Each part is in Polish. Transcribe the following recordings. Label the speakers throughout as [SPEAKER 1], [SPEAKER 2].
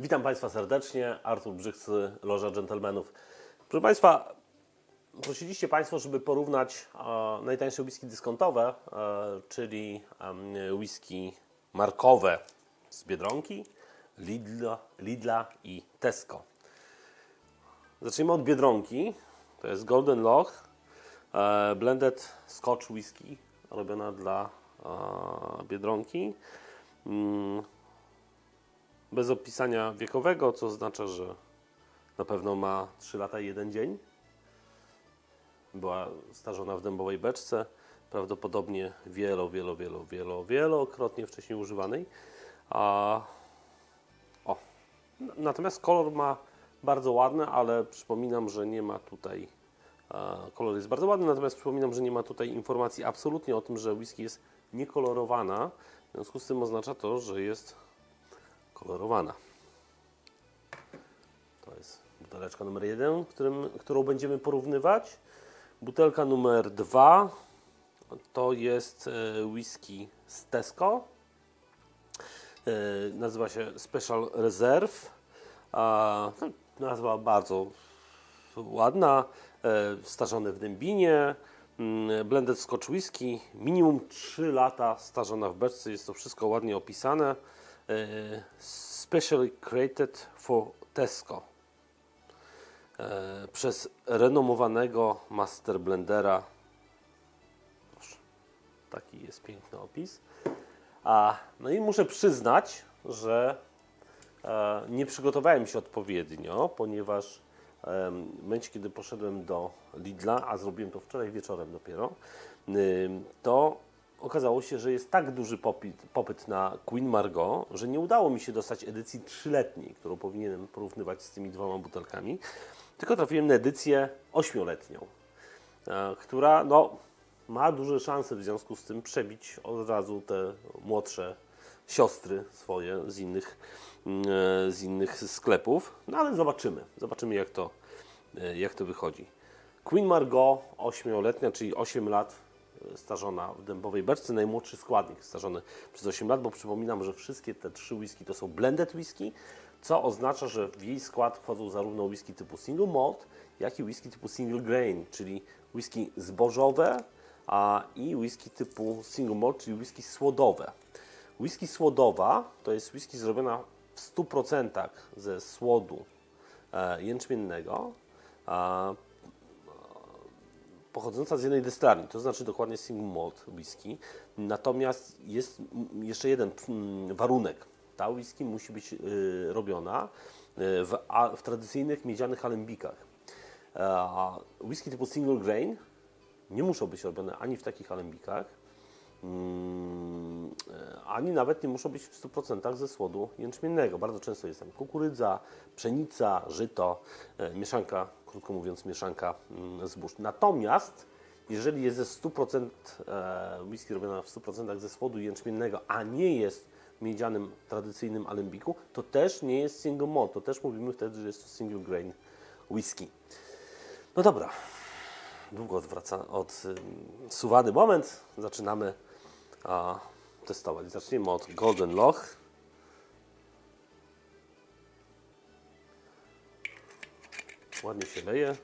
[SPEAKER 1] Witam Państwa serdecznie. Artur Brzychcy, Loża Dżentelmenów. Proszę Państwa, prosiliście Państwo, żeby porównać e, najtańsze whisky dyskontowe, e, czyli e, whisky markowe z Biedronki, Lidla, Lidla i Tesco. Zacznijmy od Biedronki. To jest Golden Loch e, Blended Scotch Whisky robiona dla e, Biedronki. Mm, bez opisania wiekowego, co oznacza, że na pewno ma 3 lata i 1 dzień. Była starzona w dębowej beczce, prawdopodobnie wielo, wielo, wielo, wielo, wielokrotnie wcześniej używanej. A, o. Natomiast kolor ma bardzo ładny, ale przypominam, że nie ma tutaj. Kolor jest bardzo ładny, natomiast przypominam, że nie ma tutaj informacji absolutnie o tym, że whisky jest niekolorowana. W związku z tym oznacza to, że jest kolorowana. To jest buteleczka numer jeden, którym, którą będziemy porównywać. Butelka numer dwa to jest e, whisky z Tesco. E, Nazywa się Special Reserve. No, Nazwa bardzo ładna. e, Starzone w dębinie. mm, Blended Scotch Whisky. Minimum 3 lata starzona w beczce. Jest to wszystko ładnie opisane. E, Specially created for Tesco. E, Przez renomowanego master blendera. Taki jest piękny opis. A, no i muszę przyznać, że e, nie przygotowałem się odpowiednio, ponieważ em, w momencie, kiedy poszedłem do Lidla, a zrobiłem to wczoraj wieczorem dopiero, to okazało się, że jest tak duży popyt, popyt na Queen Margot, że nie udało mi się dostać edycji trzyletniej, którą powinienem porównywać z tymi dwoma butelkami, tylko trafiłem na edycję ośmioletnią, e, która no, ma duże szanse w związku z tym przebić od razu te młodsze siostry swoje z innych, mm, e, z innych sklepów. No ale zobaczymy. Zobaczymy jak to, e, jak to wychodzi. Queen Margot 8-letnia, czyli 8 lat starzona w dębowej beczce, najmłodszy składnik starzony przez 8 lat, bo przypominam, że wszystkie te trzy whisky to są blended whisky, co oznacza, że w jej skład wchodzą zarówno whisky typu single malt, jak i whisky typu single grain, czyli whisky zbożowe a, i whisky typu single malt, czyli whisky słodowe. Whisky słodowa to jest whisky zrobiona w 100% ze słodu e, jęczmiennego, pochodząca z jednej dystylarni, to znaczy dokładnie single malt whisky. Natomiast jest jeszcze jeden mm, warunek. Ta whisky musi być y, robiona y, w, w tradycyjnych miedzianych alembikach. Whisky typu single grain nie muszą być robione ani w takich alembikach, mm, ani nawet nie muszą być w 100% ze słodu jęczmiennego. Bardzo często jest tam kukurydza, pszenica, żyto, e, mieszanka, krótko mówiąc, mieszanka mm, zbóż. Natomiast jeżeli jest ze 100% e, whisky robiona w 100% ze słodu jęczmiennego, a nie jest miedzianym, tradycyjnym alembiku, to też nie jest single malt. To też mówimy wtedy, że jest to single grain whisky. No dobra, długo odwraca, odsuwany moment. Zaczynamy testować. Zaczniemy od Golden Loch. Ładnie się leje.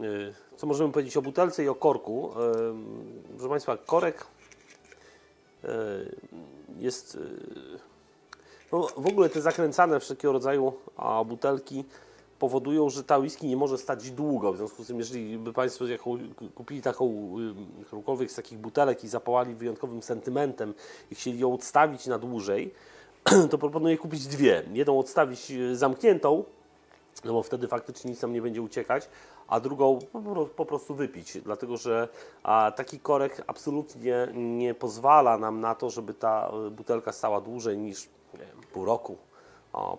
[SPEAKER 1] Yy, Co możemy powiedzieć o butelce i o korku? Yy, Proszę Państwa, korek yy, jest no, w ogóle te zakręcane wszelkiego rodzaju butelki powodują, że ta whisky nie może stać długo. W związku z tym, jeżeli by Państwo kupili taką, y, którąkolwiek z takich butelek i zapałali wyjątkowym sentymentem i chcieli ją odstawić na dłużej, to proponuję kupić dwie. Jedną odstawić y, zamkniętą, no bo wtedy faktycznie nic tam nie będzie uciekać, a drugą po, pro- po prostu wypić, dlatego że taki korek absolutnie nie pozwala nam na to, żeby ta y, butelka stała dłużej niż wiem, pół roku,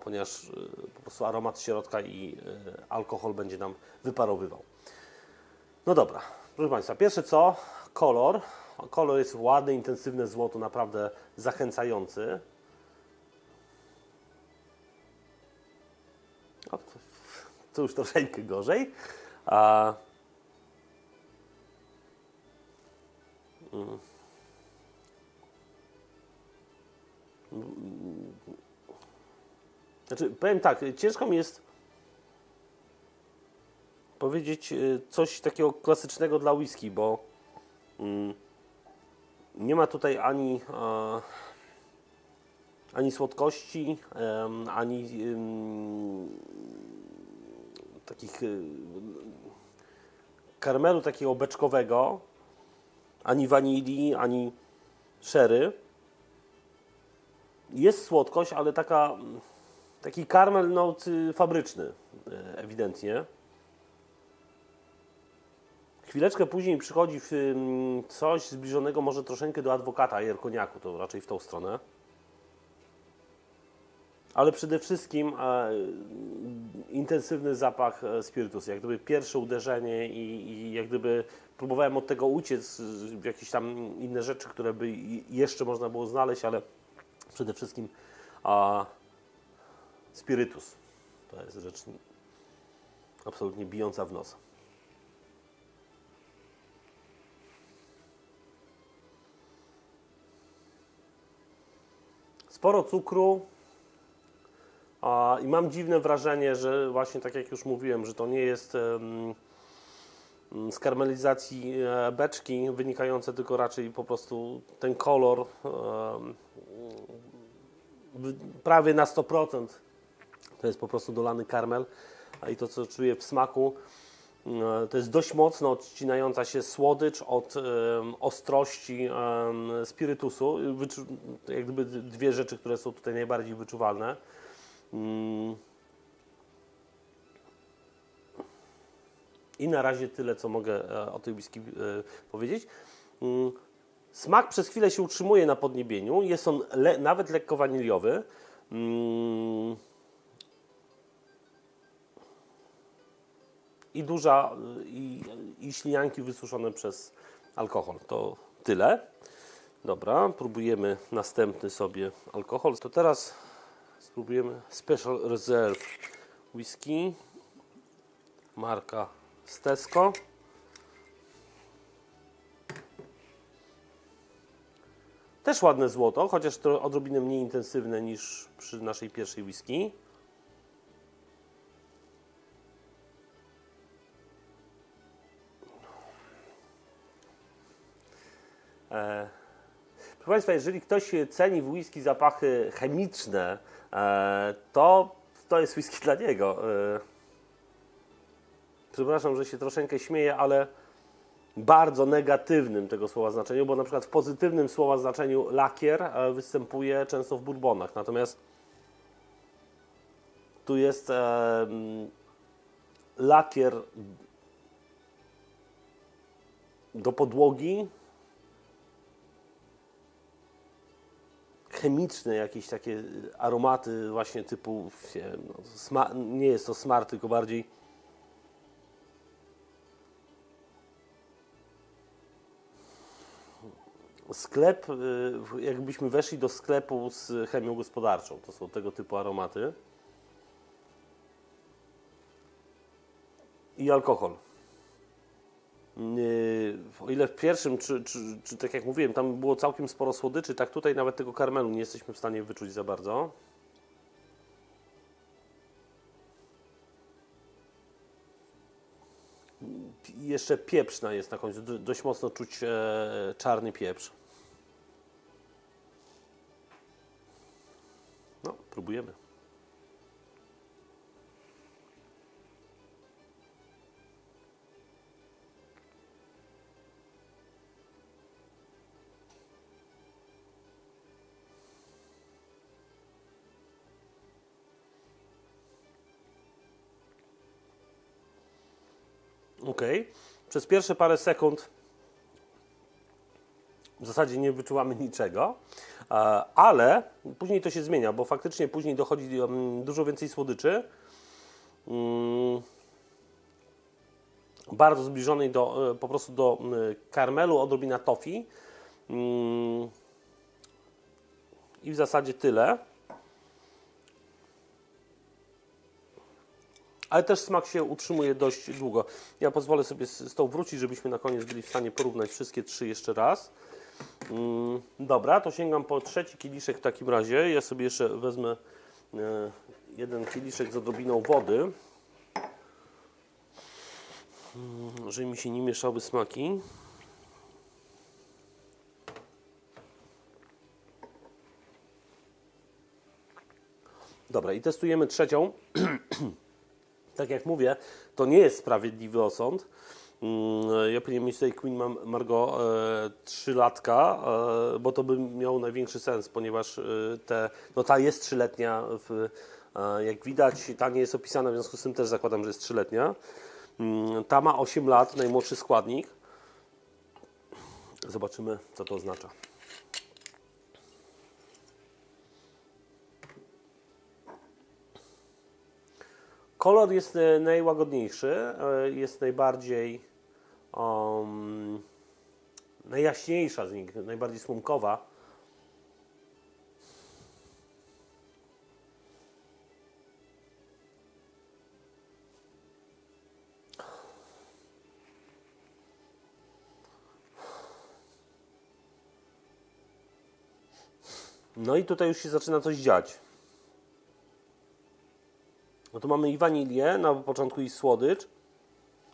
[SPEAKER 1] ponieważ y, po prostu aromat środka i alkohol będzie nam wyparowywał. No dobra, proszę Państwa, pierwsze co, kolor. Kolor jest ładny, intensywne złoto, naprawdę zachęcający. to już troszeczkę gorzej. A... Mm, znaczy, powiem tak, ciężko mi jest powiedzieć y, coś takiego klasycznego dla whisky, bo mm, nie ma tutaj ani, ani słodkości, ani takich y, karmelu takiego beczkowego, ani wanilii, ani sherry. Jest słodkość, ale taka, mm, taki karmel no, fabryczny, e, ewidentnie. Chwileczkę później przychodzi ym, coś zbliżonego może troszeczkę do adwokata Jerkoniaku, to raczej w tą stronę. Ale przede wszystkim e, intensywny zapach e, spirytusu, jak gdyby pierwsze uderzenie i, i jak gdyby próbowałem od tego uciec, w jakieś tam inne rzeczy, które by jeszcze można było znaleźć, ale przede wszystkim a, spirytus. To jest rzecz absolutnie bijąca w nos. Sporo cukru, I mam dziwne wrażenie, że właśnie tak jak już mówiłem, że to nie jest mm, z karmelizacji e, beczki wynikające, tylko raczej po prostu ten kolor prawie na 100% to jest po prostu dolany karmel. I to, co czuję w smaku, e, to jest dość mocno odcinająca się słodycz od ostrości spirytusu. Jak gdyby dwie rzeczy, które są tutaj najbardziej wyczuwalne. Mm. I na razie tyle, co mogę e, o tej whisky e, powiedzieć. Mm. Smak przez chwilę się utrzymuje na podniebieniu. Jest on le, nawet lekko waniliowy. Mm. I duża, i, i ślinianki wysuszone przez alkohol. To tyle. Dobra, próbujemy następny sobie alkohol. To teraz spróbujemy Special Reserve Whisky. Marka z Tesco. Też ładne złoto, chociaż to odrobinę mniej intensywne niż przy naszej pierwszej whisky. Proszę Państwa, jeżeli ktoś ceni w whisky zapachy chemiczne, e, to to jest whisky dla niego. E, Przepraszam, że się troszeczkę śmieję, ale bardzo negatywnym tego słowa znaczeniu, bo na przykład w pozytywnym słowa znaczeniu lakier e, występuje często w bourbonach. Natomiast tu jest lakier do podłogi, chemiczne jakieś takie aromaty właśnie typu, nie, wiem, no, nie jest to smar, tylko bardziej sklep, y, jakbyśmy weszli do sklepu z chemią gospodarczą, to są tego typu aromaty i alkohol. O ile w pierwszym, czy, czy, czy tak jak mówiłem, tam było całkiem sporo słodyczy, tak tutaj nawet tego karmelu nie jesteśmy w stanie wyczuć za bardzo. Jeszcze pieprzna jest na końcu, do- dość mocno czuć e, czarny pieprz. No, próbujemy. Ok. Przez pierwsze parę sekund w zasadzie nie wyczuwamy niczego, e, ale później to się zmienia, bo faktycznie później dochodzi dużo więcej słodyczy. Mm, Bardzo zbliżonej do, e, po prostu do karmelu, odrobina tofi. Mm, I w zasadzie tyle. Ale też smak się utrzymuje dość długo. Ja pozwolę sobie z, z tą wrócić, żebyśmy na koniec byli w stanie porównać wszystkie trzy jeszcze raz. Mm, dobra, to sięgam po trzeci kieliszek w takim razie. Ja sobie jeszcze wezmę e, jeden kieliszek z odrobiną wody, Mm, żeby mi się nie mieszały smaki. Dobra, i testujemy trzecią. tak jak mówię, to nie jest sprawiedliwy osąd. Mm, Ja powinienem mieć tutaj Queen Margot e, 3 latka, e, bo to by miało największy sens, ponieważ e, te, no ta jest trzyletnia, w, e, jak widać, ta nie jest opisana, w związku z tym też zakładam, że jest trzyletnia. Mm, Ta ma 8 lat, najmłodszy składnik. Zobaczymy, co to oznacza. Kolor jest e, najłagodniejszy, e, jest najbardziej um, najjaśniejsza z nich, najbardziej słomkowa. No i tutaj już się zaczyna coś dziać. No to mamy i wanilię, na początku i słodycz,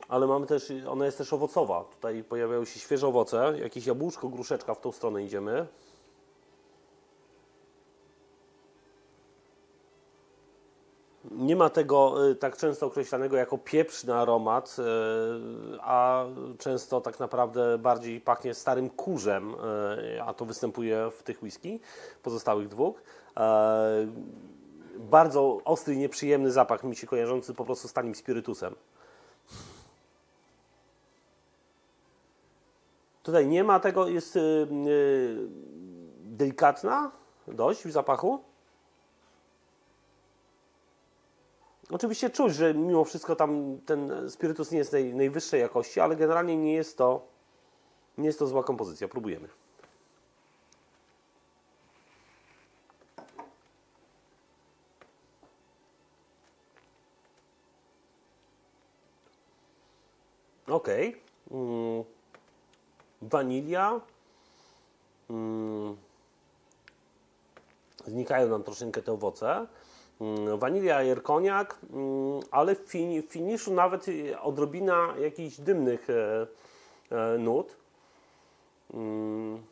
[SPEAKER 1] ale mamy też, ona jest też owocowa. Tutaj pojawiają się świeże owoce, jakieś jabłuszko, gruszeczka, w tą stronę idziemy. Nie ma tego y, tak często określanego jako pieprzny aromat, y, a często tak naprawdę bardziej pachnie starym kurzem, y, a to występuje w tych whisky pozostałych dwóch. Bardzo ostry i nieprzyjemny zapach mi się kojarzący po prostu z tanim spirytusem. Tutaj nie ma tego, jest y, y, delikatna dość w zapachu. Oczywiście czuć, że mimo wszystko tam ten spirytus nie jest naj, najwyższej jakości, ale generalnie nie jest to nie jest to zła kompozycja. Próbujemy. Ok. Mm. Wanilia. Mm. Znikają nam troszeczkę te owoce. Mm, Wanilia, jerkoniak, mm, ale w fin- w finiszu nawet y, odrobina jakichś dymnych e, e, nut. Mm.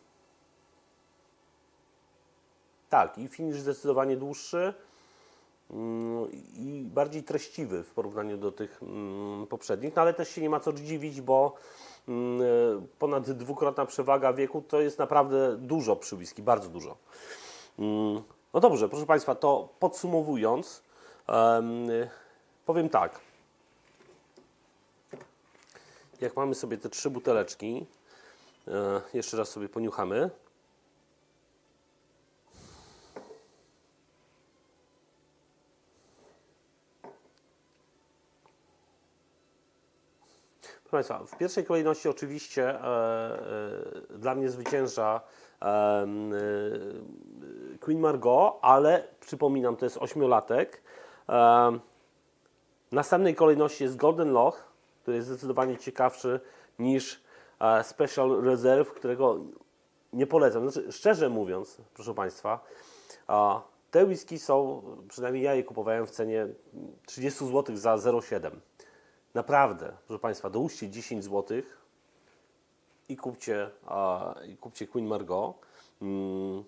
[SPEAKER 1] Tak, i finisz zdecydowanie dłuższy i bardziej treściwy w porównaniu do tych mm, poprzednich, no ale też się nie ma co dziwić, bo mm, e, ponad dwukrotna przewaga wieku to jest naprawdę dużo przy whisky, bardzo dużo. Mm, No dobrze, proszę Państwa, to podsumowując, em, powiem tak. Jak mamy sobie te trzy buteleczki, e, jeszcze raz sobie poniuchamy. Proszę Państwa, w pierwszej kolejności oczywiście e, e, dla mnie zwycięża e, Queen Margot, ale przypominam, to jest ośmiolatek. W następnej kolejności jest Golden Loch, który jest zdecydowanie ciekawszy niż Special Reserve, którego nie polecam. Znaczy, szczerze mówiąc, proszę Państwa, te whisky są, przynajmniej ja je kupowałem w cenie 30 zł za 0,7. Naprawdę, proszę Państwa, dołóżcie 10 zł i kupcie, a, i kupcie Queen Margot. Mm,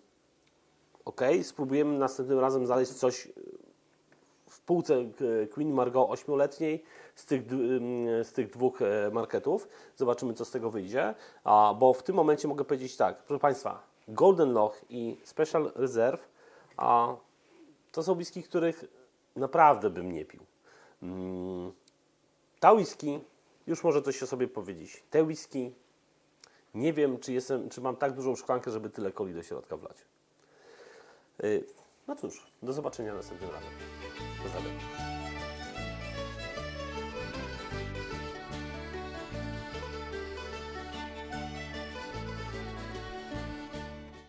[SPEAKER 1] ok, spróbujemy następnym razem znaleźć coś w półce e, Queen Margot 8-letniej z tych, z tych dwóch e, marketów. Zobaczymy, co z tego wyjdzie. A, bo w tym momencie mogę powiedzieć tak, proszę Państwa, Golden Loch i Special Reserve a, to są whisky, których naprawdę bym nie pił. Mm, ta whisky, już może coś o sobie powiedzieć. Te whisky, nie wiem, czy, jestem, czy mam tak dużą szklankę, żeby tyle coli do środka wlać. Y, No cóż, do zobaczenia następnym razem. Pozdrawiam.